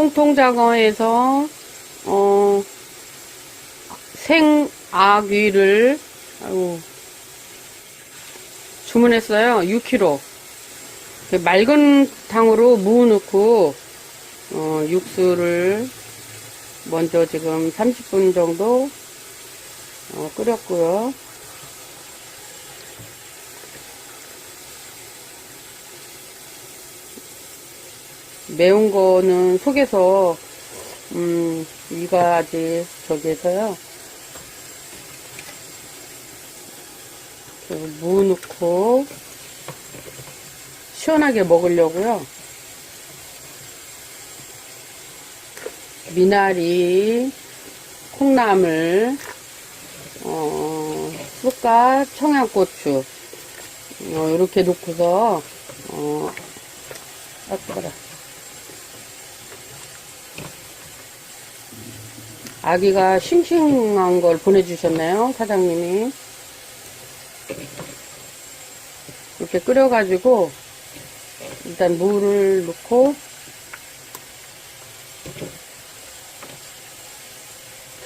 통통장어에서 어, 생아귀를 아이고, 주문했어요. 6kg. 그 맑은 탕으로 무 넣고 어, 육수를 먼저 지금 30분 정도 어, 끓였고요. 매운 거는 속에서 음 위가 아직 저기해서요. 그무 넣고 시원하게 먹으려고요. 미나리, 콩나물, 어, 쑥갓, 청양고추 어, 이렇게 넣고서 어, 아 뜨거라. 아기가 싱싱한 걸 보내주셨나요, 사장님이? 이렇게 끓여가지고, 일단 물을 넣고,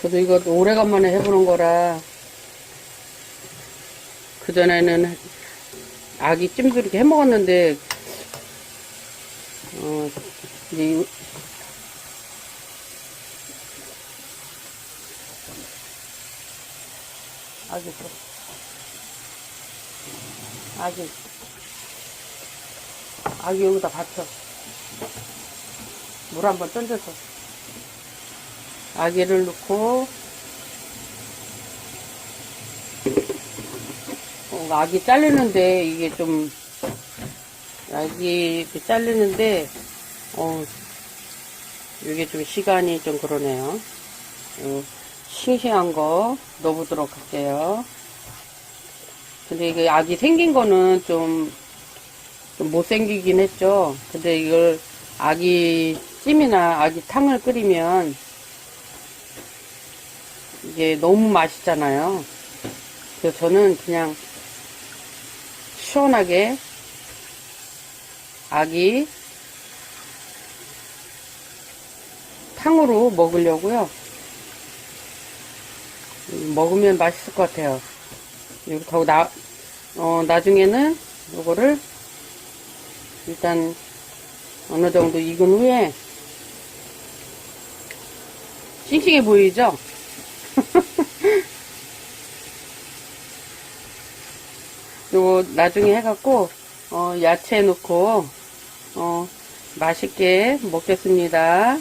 저도 이거 오래간만에 해보는 거라, 그전에는 아기 찜도 이렇게 해 먹었는데, 어, 아기 또 아기. 아기 여기다 받쳐. 물 한번 던져서. 아기를 넣고. 어, 아기 자르는데 이게 좀 아기 이렇게 자르는데 어 이게 좀 시간이 좀 그러네요. 어, 싱싱한 거 넣어보도록 할게요. 근데 이게 아기 생긴 거는 좀, 좀 못생기긴 했죠. 근데 이걸 아기 찜이나 아기 탕을 끓이면 이게 너무 맛있잖아요. 그래서 저는 그냥 시원하게 아기 탕으로 먹으려고요. 먹으면 맛있을 것 같아요. 하고 나, 어, 나중에는 요거를 일단 어느 정도 익은 후에 싱싱해 보이죠? 요거 나중에 해갖고 어, 야채 넣고 어, 맛있게 먹겠습니다.